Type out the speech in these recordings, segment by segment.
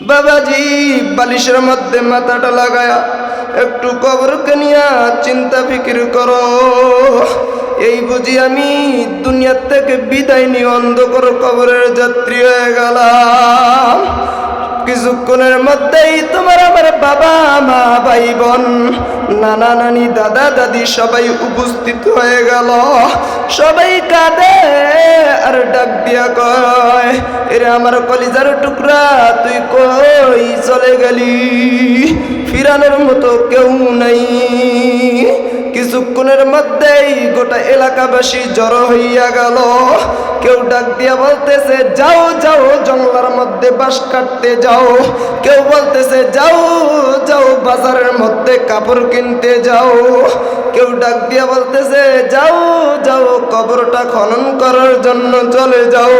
বাবাজি, বালিশের মধ্যে মাথাটা লাগায়া একটু কবরকে নিয়া চিন্তা ফিকির করো। এই বুঝি আমি দুনিয়ার থেকে বিদায় নিয়ে অন্ধকর কবরের যাত্রী হয়ে গেলাম। কিছুক্ষণের মধ্যেই তোমার আমার বাবা, মা, ভাই, বোন, নানা, নানি, দাদা, দাদি সবাই উপস্থিত হয়ে গেল। সবাই কাঁদে আর ডাক দিয়া কয়, এরে আমার কলিজার টুকরা, তুই কই চলে গেলি? ফিরানোর মতো কেউ নাই। কিছুক্ষণের মধ্যেই গোটা এলাকাবাসী জড়ো হইয়া গেল। কেউ ডাক দিয়া বলতেছে, যাও যাও, জঙ্গলার মধ্যে বাস কাটতে যাও। কেউ বলতেছে, যাও যাও, বাজারের মধ্যে কাপড় কিনতে যাও। কেউ ডাক দিয়া বলতেছে, যাও যাও, কবরটা খনন করার জন্য চলে যাও।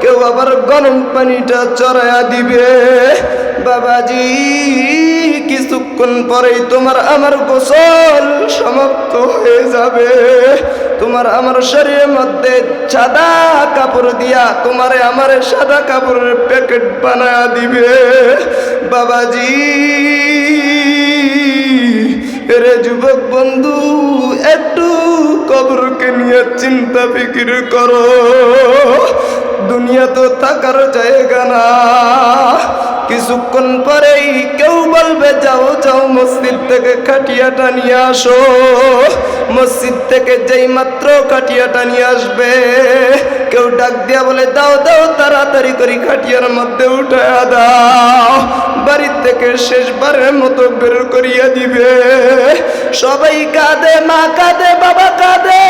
কেউ আবার গরম পানিটা চড়াইয়া দিবে, বাবাজি কিছুক্ষণ পরেই তোমার আমার গোসল সমাপ্ত হয়ে যাবে। তোমার আমার শরীরের মধ্যে সাদা কাপড় দিয়া তোমারে আমারে সাদা কাপড়ের প্যাকেট বানায়া দিবে। বাবাজি রে যুবক বন্ধু, একটু কবরকে নিয়ে চিন্তা ফিকির করো। দুনিয়া তো থাকার জায়গা না। কিছুক্ষণ পরেই কেউ বলবে, যাও যাও, মসজিদ থেকে খাটিয়াটা নিয়ে আসো। মসজিদ থেকে যেই মাত্র খাটিয়াটা নিয়ে আসবে, কেউ ডাক দিয়া বলে, দাও দাও, তাড়াতাড়ি করে খাটিয়ার মধ্যে উঠে দাও। বাড়ির থেকে শেষবারের মতো বের করিয়া দিবে সবাই কাঁদে মা কাঁদে বাবা কাঁদে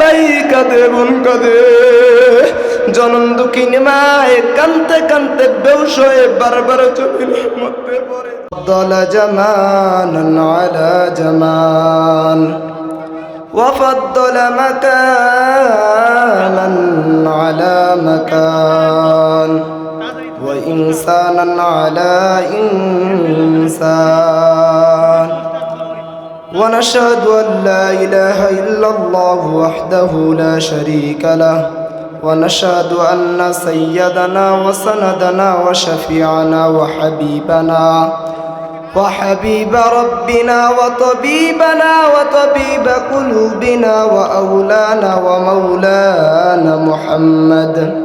ভাই কাঁদে বোন কাঁদে জনম দুঃখিনী মায় কানতে কানতে বেউস হয়ে বারবার চোখের মধ্যে পড়ে দল জামান আলা জামান وفضل مكانا على مكان وإنسانا على إنسان. ونشهد أن لا إله إلا الله وحده لا شريك له. ونشهد أن سيدنا وسندنا وشفيعنا وحبيبنا وحبيب ربنا وطبيبنا وطبيب قلوبنا وأولانا ومولانا محمد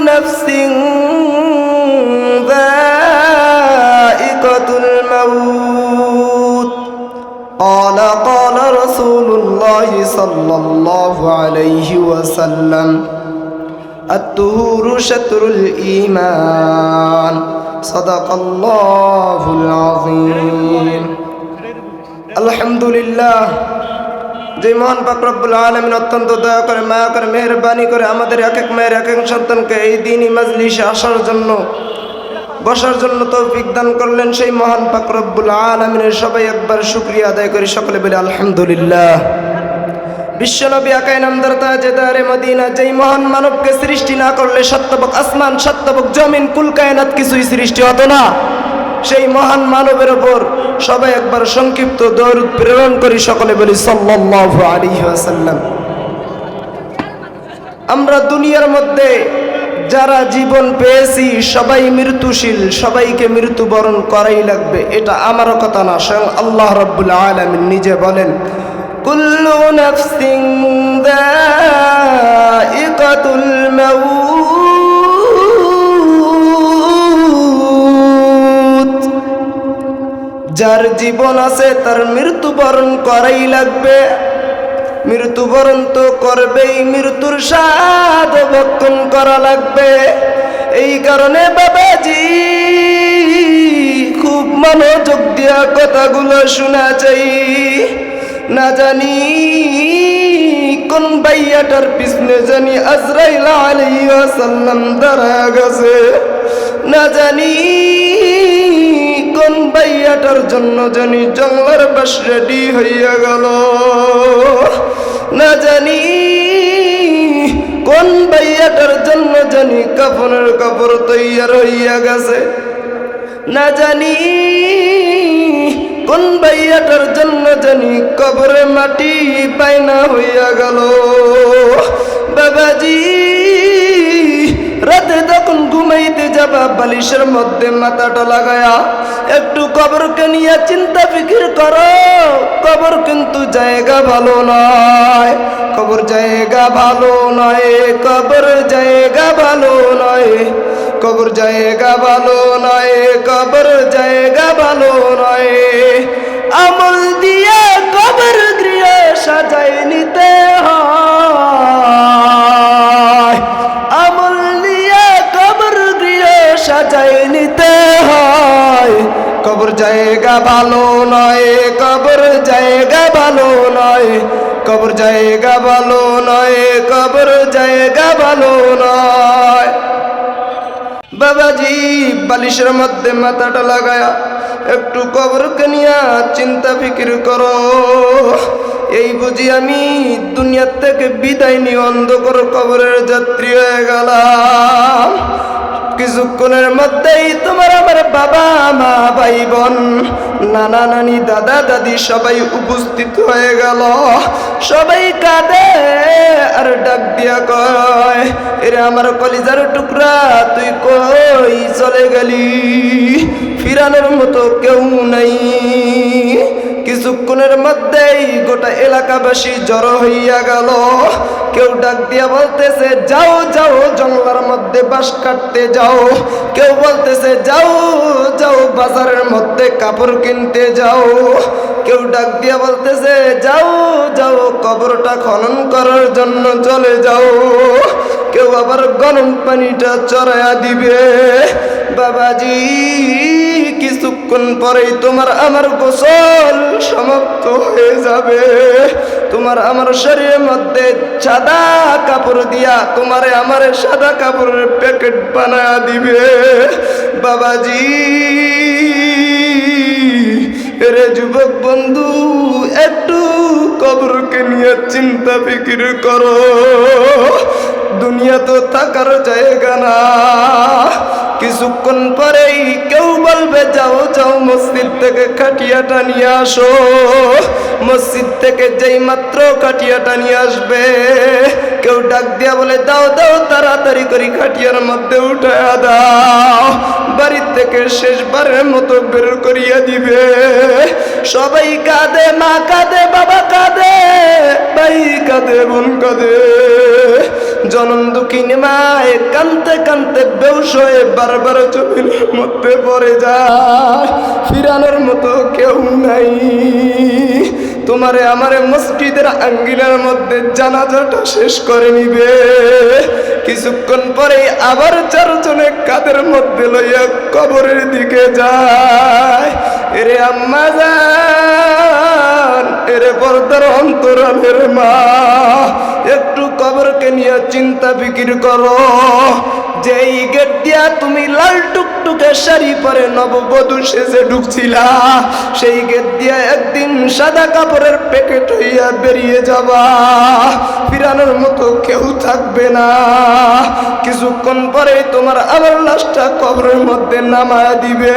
نفس ذائقة الموت. قال قال رسول الله صلى الله عليه وسلم الطهور شطر الإيمان. صدق الله العظيم. الحمد لله যে মহান পাক রব্বুল আলমিন অত্যন্ত দয়া করে, মায়া করে, মেহরবানি করে আমাদের এক এক মায়ের এক এক সন্তানকে এই দিনই মাজলিসে আসার জন্য, বসার জন্য তৌফিক দান করলেন সেই মহান পাক রব্বুল আলমিনের সবাই একবার শুক্রিয়া আদায় করি। সকলে বলে, আলহামদুলিল্লাহ। বিশ্বনবী আকাই নামদার তাজেদারে মদিনা, যেই মহান মানবকে সৃষ্টি না করলে সত্যবক আসমান, সত্যবক জমিন কুলকায়নাত কিছুই সৃষ্টি হতো না। সেই মহান মানবের ওপর সবাই একবার সংক্ষিপ্ত দৌড় প্রেরণ করি সকলে বলি সাল্লাল্লাহু আলাইহি ওয়াসাল্লাম। আমরা দুনিয়ার মধ্যে যারা জীবন পেয়েছি, সবাই মৃত্যুশীল, সবাইকে মৃত্যুবরণ করাই লাগবে, এটা আমারও কথা না, স্বয়ং আল্লাহ রব্বুল আলামিন নিজে বলেন, কুল্লু নাফসিন দাইকাতুল যার জীবন আছে তার মৃত্যুবরণ করাই লাগবে। মৃত্যুবরণ তো করবেই, মৃত্যুর স্বাদ ভক্ষণ করা লাগবে। এই কারণে বাবাজি, খুব মনোযোগ দিয়া কথাগুলো শোনা চাই। না জানি কোন বাইয়াটার পিছনে জানি আজরাইল আলাইহি ওয়াসাল্লাম দাঁড়া গেছে। না জানি কোন বাইয়াটার জন্য জানি জঙ্গলার বাস রেডি হইয়া গেল। না জানি কোন বাইয়াটার জন্য জানি কাপড়ের কাপড় তৈয়ার হইয়া গেছে। না জানি কোন ভাইয়াটার জন্য জানি কবরে মাটি পাইনা হইয়া গেল। বাবাজি রাতে তখন ঘুমাইতে যাবা, বালিশের মধ্যে মাথাটা লাগায়া একটু কবরকে নিয়ে চিন্তা ফিকির করো। কবর কিন্তু জায়গা ভালো নয়, কবর জায়গা ভালো নয়, কবর জায়গা ভালো নয়, কবর জায়গা ভালো নয়, কবর জায়গা ভালো নয়। আমল দিয়ে কবর গৃহ সাজাই নিতে হয়। কবর জায়গা ভালো নয়, কবর জায়গা ভালো নয়, কবর জায়গা ভালো নয়, কবর জায়গা ভালো নয়। বাবাজি বালিশের মধ্যে মাথাটা লাগায়া একটু কবরকে নিয়ে চিন্তা ফিকির করো। এই বুঝি আমি দুনিয়ার থেকে বিদায় নিয়ে অন্ধকার কবরের যাত্রী হয়ে গেলাম। কিছুক্ষণের মধ্যেই তোমার আমার বাবা, মা ভাই বোন নানা, নানি, দাদা, দাদি সবাই উপস্থিত হয়ে গেল। সবাই কাঁদে আর ডাক দিয়া কয়, এরে আমার কলিজার টুকরা, তুই কই চলে গেলি? ফিরানোর মতো কেউ নাই। কিছুক্ষণের মধ্যেই গোটা এলাকাবাসী জড়ো হইয়া গেল। কেউ ডাক দিয়া বলতেছে, যাও যাও, জঙ্গলার মধ্যে বাস কাটতে যাও। কেউ বলতেছে, যাও যাও, বাজারের মধ্যে কাপড় কিনতে যাও। কেউ ডাক দিয়া বলতেছে, যাও যাও, কবরটা খনন করার জন্য চলে যাও। কেউ আবার গরম পানিটা চড়াইয়া দিবে, বাবাজি কিছুক্ষণ পরেই তোমার আমার গোসল সমাপ্ত হয়ে যাবে। তোমার আমার শরীরের মধ্যে সাদা কাপড় দিয়া তোমারে আমার সাদা কাপড়ের প্যাকেট বানায়া দিবে। বাবাজি রে যুবক বন্ধু, একটু কবরকে নিয়ে চিন্তা ফিকির করো। দুনিয়া তো থাকার জায়গা না। কিছুক্ষণ পরেই কেউ বলবে, যাও যাও, মসজিদ থেকে খাটিয়াটা নিয়ে আসো। মসজিদ থেকে যেই মাত্র খাটিয়াটা নিয়ে আসবে, কেউ ডাক দিয়া বলে, দাও দাও, তাড়াতাড়ি করি খাটিয়ার মধ্যে উঠায়া দাও। বাড়ির থেকে শেষবারের মতো বের করিয়া দিবে। সবাই কাঁদে, মা কাঁদে, বাবা কাঁদে, ভাই কাঁদে, বোন কাঁদে। জনম দুঃখিনী মায় কানতে কানতে বেউস হয়ে বারবার জমিনের মধ্যে পড়ে যায়। ফিরানোর মতো কেউ নাই। তোমারে আমারে মসজিদের আঙ্গিনার মধ্যে জানাজাটা শেষ করে নিবে। কিছুক্ষণ পরেই আবার চারজনে কাদের মধ্যে লইয়া কবরের দিকে যায়। এরে আম্মা যান এরে পর্দার অন্তরালের মা। একটু কবরকে নিয়ে চিন্তা ফিকির করো। যেই গেট দিয়া তুমি লাল টুকটুকে শাড়ি পরে নববধূ সেজে ঢুকছিলা, সেই গেট দিয়া একদিন সাদা কাপড়ের প্যাকেট হইয়া বেরিয়ে যাবা। ফিরানোর মতো কেউ থাকবে না। কিছুক্ষণ পরে তোমার আবার লাশটা কবরের মধ্যে নামায় দিবে।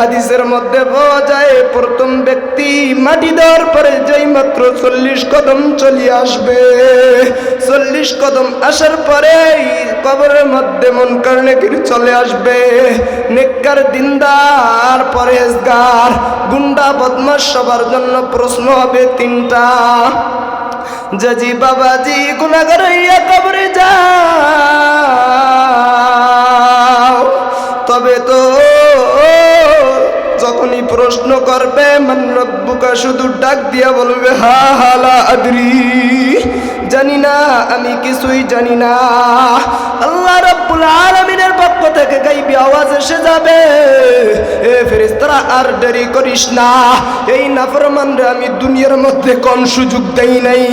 হাদিসের মধ্যে পাওয়া যায়, প্রথম ব্যক্তি মাটি দেওয়ার পরে যেই মাত্র চল্লিশ কদম চলিয়ে আসবে। চল্লিশ কদম আসার পরেই কবরের মধ্যে মন কারণেকির চলে আসবে। নেককার দিনদার, পরেজগার, গুন্ডা বদমাস সবার জন্য প্রশ্ন হবে তিনটা। জাজি বাবাজি গুনাগার হইয়া কবরে যাও। তবে তো যখনই প্রশ্ন করবে মান রব্বুকা শুধু ডাক দিয়া বলবে, হা হালা আদরি, জানি না, আমি কিছুই জানি না। আল্লাহ রাব্বুল আলামিনের পক্ষ থেকে গাইবি আওয়াজ এসে যাবে। এ ফেরেশতারা, আর দেরি করিস না। এই নাফরমানরে আমি দুনিয়ার মধ্যে কোন সুযোগ দেই নাই।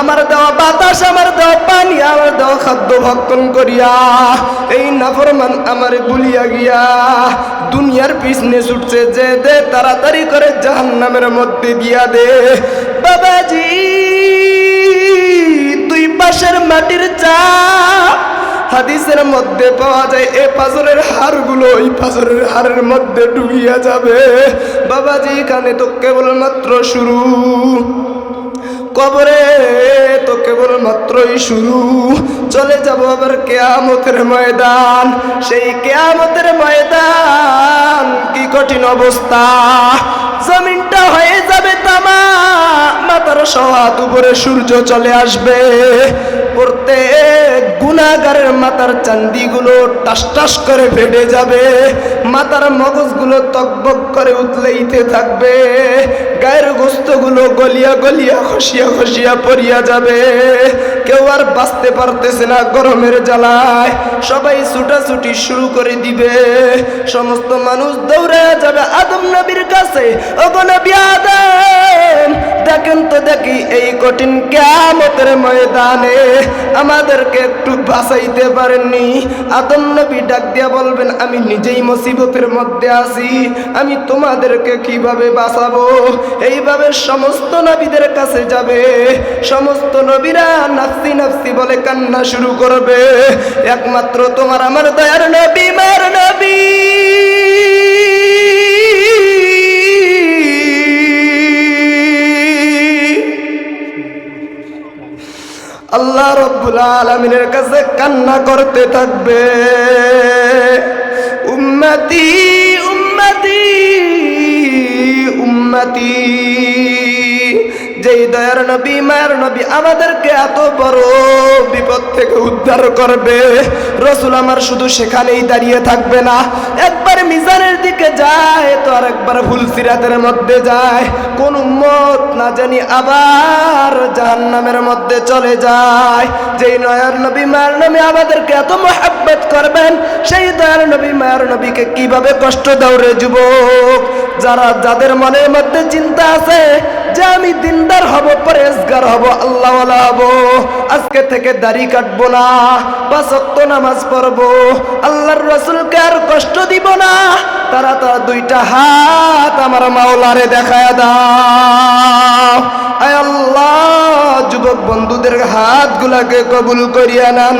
আমার দেওয়া বাতাস, আমার দেওয়া পানি, আমার দেওয়া খাদ্য ভক্ষণ করিয়া, এই নাফরমান আমার গুলিয়া গিয়া দুনিয়ার পিছনে ছুটছে যে দে, তাড়াতাড়ি করে জাহান্নামের মধ্যে দিয়া দে। বাবাজি তুই পাশের মাটির চা হাদিসের মধ্যে পাওয়া যায়, এ পাথরের হাড়গুলো ওই পাথরের হাড়ের মধ্যে ডুবিয়া যাবে। বাবাজি এখানে তো কেবলমাত্র শুরু। কবরে তো কেবল মাত্রই শুরু। চলে যাব আবার কেয়ামতের ময়দান। সেই কেয়ামতের ময়দান কি কঠিন অবস্থা? জমিনটা হয়ে যাবে তামা, মাথার সহাত উপরে সূর্য চলে আসবে। প্রত্যেক গুণাগারের মাথার চান্দিগুলো টাস টাস করে ফেটে যাবে। মাথার মগজগুলো তকবক করে উতলাইতে থাকবে। গায়ের গোস্তগুলো গলিয়া গলিয়া খসিয়া খসিয়া পড়িয়া যাবে। কেউ আর বাঁচতে পারতেছে না গরমের জ্বালায়। সবাই ছুটাছুটি শুরু করে দিবে। সমস্ত মানুষ দৌড়ে যাবে আদম নবীর কাছে। দেখেন তো দেখি এই কঠিন কেমতের ময়দানে আমাদেরকে একটু বাঁচাইতে পারেননি। আদম নবী ডাক দিয়া বলবেন, আমি নিজেই মুসিবতের মধ্যে আছি। আমি তোমাদেরকে কীভাবে বাঁচাবো? এইভাবে সমস্ত নবীদের কাছে যাবে। সমস্ত নবীরা নাফসি নাফসি বলে কান্না শুরু করবে। একমাত্র তোমার আমার দয়ার নবী, মার নবী। আল্লাহ রব্বুল আলমিনের কাছে কান্না করতে থাকবে। উম্মতি উম্মতি উম্মতি। যেই দয়ার নবী, মায়ের নবী আমাদেরকে এত বড় বিপদ থেকে উদ্ধার করবে, রসুল আমার শুধু সেখানেই দাঁড়িয়ে থাকবে না, একবার মিজানের দিকে যায়, তো আর একবার ভুল সিরাতের মধ্যে যায়, কোন মত না জানি আবার জাহান্নামের মধ্যে চলে যায়। যেই নয়ার নবী, মায়ের নবী আমাদেরকে এত মহাব্বত করবেন, সেই দয়ার নবী, মায়ের নবীকে কীভাবে কষ্ট দাও রে যুবক? যারা, যাদের মনের মধ্যে চিন্তা আছে যে আমি দিনদার হব, পরেজগার হব আল্লাহ হব। আজকে থেকে দাড়ি কাটবো না, পাঁচ ওয়াক্ত নামাজ পড়ব। আল্লাহর রসুলকে আর কষ্ট দিব না। তারা তারা দুইটা হাত আমার মাওলারে দেখায় দাও। আয় আল্লাহ, যুবক বন্ধুদের হাতগুলাকে কবুল করিয়া নেন।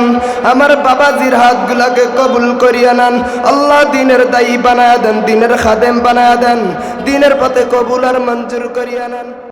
আমার বাবাজির হাতগুলাকে কবুল করিয়া নেন। আল্লাহ দিনের দায়ী বানায়া দেন, দিনের খাদেম বানায়া দেন। দিনের পথে কবুল আর মঞ্জুর করিয়া নেন।